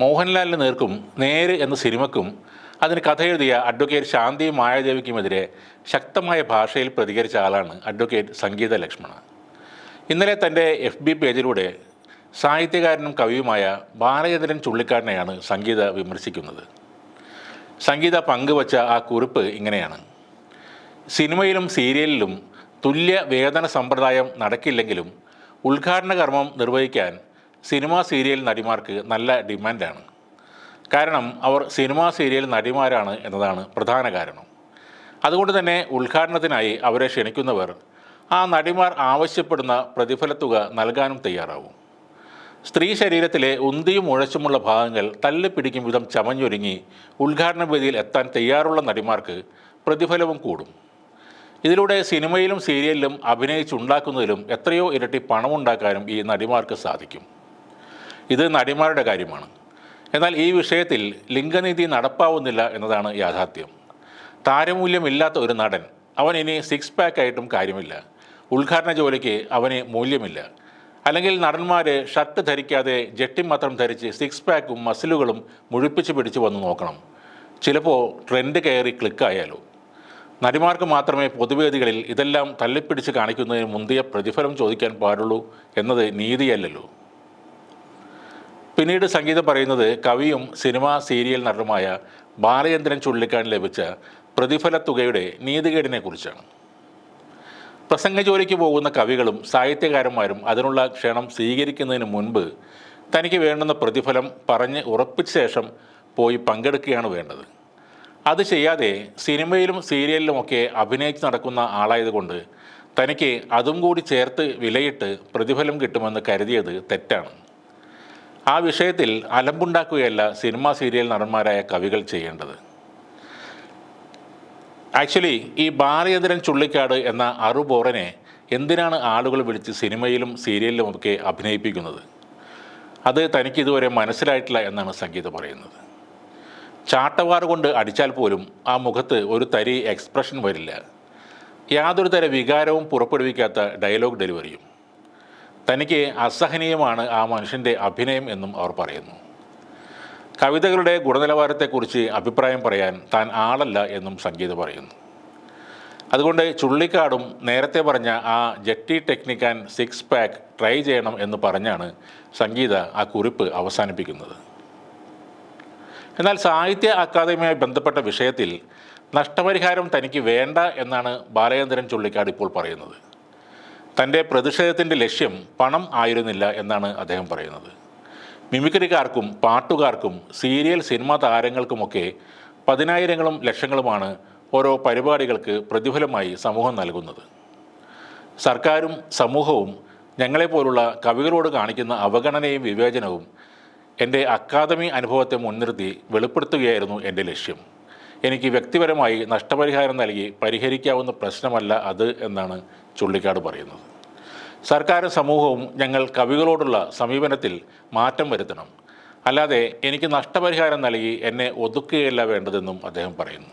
മോഹൻലാലിന് നേർക്കും നേര് എന്ന സിനിമക്കും അതിന് കഥ എഴുതിയ അഡ്വക്കേറ്റ് ശാന്തി മായാദേവിക്കുമെതിരെ ശക്തമായ ഭാഷയിൽ പ്രതികരിച്ച ആളാണ് അഡ്വക്കേറ്റ് സംഗീത ലക്ഷ്മണ. ഇന്നലെ തന്റെ എഫ് ബി പേജിലൂടെ സാഹിത്യകാരനും കവിയുമായ ബാലചന്ദ്രൻ ചുള്ളിക്കാടിനെയാണ് സംഗീത വിമർശിക്കുന്നത്. സംഗീത പങ്കുവച്ച ആ കുറിപ്പ് ഇങ്ങനെയാണ്. സിനിമയിലും സീരിയലിലും തുല്യ വേതന സമ്പ്രദായം നടക്കില്ലെങ്കിലും ഉദ്ഘാടന കർമ്മം നിർവഹിക്കാൻ സിനിമാ സീരിയൽ നടിമാർക്ക് നല്ല ഡിമാൻഡാണ്. കാരണം അവർ സിനിമാ സീരിയൽ നടിമാരാണ് എന്നതാണ് പ്രധാന കാരണം. അതുകൊണ്ട് തന്നെ ഉദ്ഘാടനത്തിനായി അവരെ ക്ഷണിക്കുന്നവർ ആ നടിമാർ ആവശ്യപ്പെടുന്ന പ്രതിഫലത്തുക നൽകാനും തയ്യാറാവും. സ്ത്രീ ശരീരത്തിലെ ഉന്തിയും ഉഴച്ചുമുള്ള ഭാഗങ്ങൾ തല്ലിപ്പിടിക്കും വിധം ചമഞ്ഞൊരുങ്ങി ഉദ്ഘാടന വേദിയിൽ എത്താൻ തയ്യാറുള്ള നടിമാർക്ക് പ്രതിഫലവും കൂടും. ഇതിലൂടെ സിനിമയിലും സീരിയലിലും അഭിനയിച്ചുണ്ടാക്കുന്നതിലും എത്രയോ ഇരട്ടി പണമുണ്ടാക്കാനും ഈ നടിമാർക്ക് സാധിക്കും. ഇത് നടിമാരുടെ കാര്യമാണ്. എന്നാൽ ഈ വിഷയത്തിൽ ലിംഗനീതി നടപ്പാവുന്നില്ല എന്നതാണ് യാഥാർത്ഥ്യം. താരമൂല്യമില്ലാത്ത ഒരു നടൻ അവൻ ഇനി സിക്സ് പാക്ക് ആയിട്ടും കാര്യമില്ല. ഉദ്ഘാടന ജോലിക്ക് അവന് മൂല്യമില്ല. അല്ലെങ്കിൽ നടന്മാർ ഷർട്ട് ധരിക്കാതെ ജെട്ടി മാത്രം ധരിച്ച് സിക്സ് പാക്കും മസിലുകളും മുഴിപ്പിച്ച് പിടിച്ച് വന്ന് നോക്കണം. ചിലപ്പോൾ ട്രെൻഡ് കയറി ക്ലിക്കായാലോ നടിമാർക്ക് മാത്രമേ പൊതുവേദികളിൽ ഇതെല്ലാം തള്ളിപ്പിടിച്ച് കാണിക്കുന്നതിന് മുന്തിയ പ്രതിഫലം ചോദിക്കാൻ പാടുള്ളൂ എന്നത് നീതിയല്ലല്ലോ. പിന്നീട് സംഗീതം പറയുന്നത് കവിയും സിനിമാ സീരിയൽ നടനുമായ ബാലചന്ദ്രൻ ചുള്ളിക്കാടിന് ലഭിച്ച പ്രതിഫല തുകയുടെ നീതികേടിനെ കുറിച്ചാണ് പ്രസംഗ ജോലിക്ക് പോകുന്ന കവികളും സാഹിത്യകാരന്മാരും അതിനുള്ള ക്ഷണം സ്വീകരിക്കുന്നതിന് മുൻപ് തനിക്ക് വേണ്ടുന്ന പ്രതിഫലം പറഞ്ഞ് ഉറപ്പിച്ച ശേഷം പോയി പങ്കെടുക്കുകയാണ് വേണ്ടത്. അത് ചെയ്യാതെ സിനിമയിലും സീരിയലിലുമൊക്കെ അഭിനയിച്ച് നടക്കുന്ന ആളായതുകൊണ്ട് തനിക്ക് അതും കൂടി ചേർത്ത് വിലയിട്ട് പ്രതിഫലം കിട്ടുമെന്ന് കരുതിയത് തെറ്റാണ്. ആ വിഷയത്തിൽ അലമ്പുണ്ടാക്കുകയല്ല സിനിമ സീരിയൽ നടന്മാരായ കവികൾ ചെയ്യേണ്ടത്. ആക്ച്വലി ഈ ബാലചന്ദ്രൻ ചുള്ളിക്കാട് എന്ന അറുബോറനെ എന്തിനാണ് ആളുകൾ വിളിച്ച് സിനിമയിലും സീരിയലിലും ഒക്കെ അഭിനയിപ്പിക്കുന്നത്? അത് തനിക്ക് ഇതുവരെ മനസ്സിലായിട്ടില്ല എന്നാണ് സംഗീത പറയുന്നത്. ചാട്ടവാർ കൊണ്ട് അടിച്ചാൽ പോലും ആ മുഖത്ത് ഒരു തരി എക്സ്പ്രഷൻ വരില്ല. യാതൊരു തര വികാരവും പുറപ്പെടുവിക്കാത്ത ഡയലോഗ് ഡെലിവറിയും തനിക്ക് അസഹനീയമാണ് ആ മനുഷ്യന്റെ അഭിനയം എന്നും അവർ പറയുന്നു. കവിതകളുടെ ഗുണനിലവാരത്തെക്കുറിച്ച് അഭിപ്രായം പറയാൻ താൻ ആളല്ല എന്നും സംഗീത പറയുന്നു. അതുകൊണ്ട് ചുള്ളിക്കാടും നേരത്തെ പറഞ്ഞ ആ jetty technique and six pack try ചെയ്യണം എന്ന് പറഞ്ഞാണ് സംഗീത ആ കുറിപ്പ് അവസാനിപ്പിക്കുന്നത്. എന്നാൽ സാഹിത്യ അക്കാദമിയുമായി ബന്ധപ്പെട്ട വിഷയത്തിൽ നഷ്ടപരിഹാരം തനിക്ക് വേണ്ട എന്നാണ് ബാലചന്ദ്രൻ ചുള്ളിക്കാട് ഇപ്പോൾ പറയുന്നത്. തന്റെ പ്രതിഷേധത്തിന്റെ ലക്ഷ്യം പണം ആയിരുന്നില്ല എന്നാണ് അദ്ദേഹം പറയുന്നത്. മിമിക്രിക്കാർക്കും പാട്ടുകാർക്കും സീരിയൽ സിനിമാ താരങ്ങൾക്കുമൊക്കെ പതിനായിരങ്ങളും ലക്ഷങ്ങളുമാണ് ഓരോ പരിപാടികൾക്ക് പ്രതിഫലമായി സമൂഹം നൽകുന്നത്. സർക്കാരും സമൂഹവും ഞങ്ങളെപ്പോലുള്ള കവികളോട് കാണിക്കുന്ന അവഗണനയും വിവേചനവും എന്റെ അക്കാദമി അനുഭവത്തെ മുൻനിർത്തി വെളിപ്പെടുത്തുകയായിരുന്നു എന്റെ ലക്ഷ്യം. എനിക്ക് വ്യക്തിപരമായി നഷ്ടപരിഹാരം നൽകി പരിഹരിക്കാവുന്ന പ്രശ്നമല്ല അത് എന്നാണ് ചുള്ളിക്കാട് പറയുന്നത്. സർക്കാരും സമൂഹവും ഞങ്ങൾ കവികളോടുള്ള സമീപനത്തിൽ മാറ്റം വരുത്തണം. അല്ലാതെ എനിക്ക് നഷ്ടപരിഹാരം നൽകി എന്നെ ഒതുക്കുകയല്ല വേണ്ടതെന്നും അദ്ദേഹം പറയുന്നു.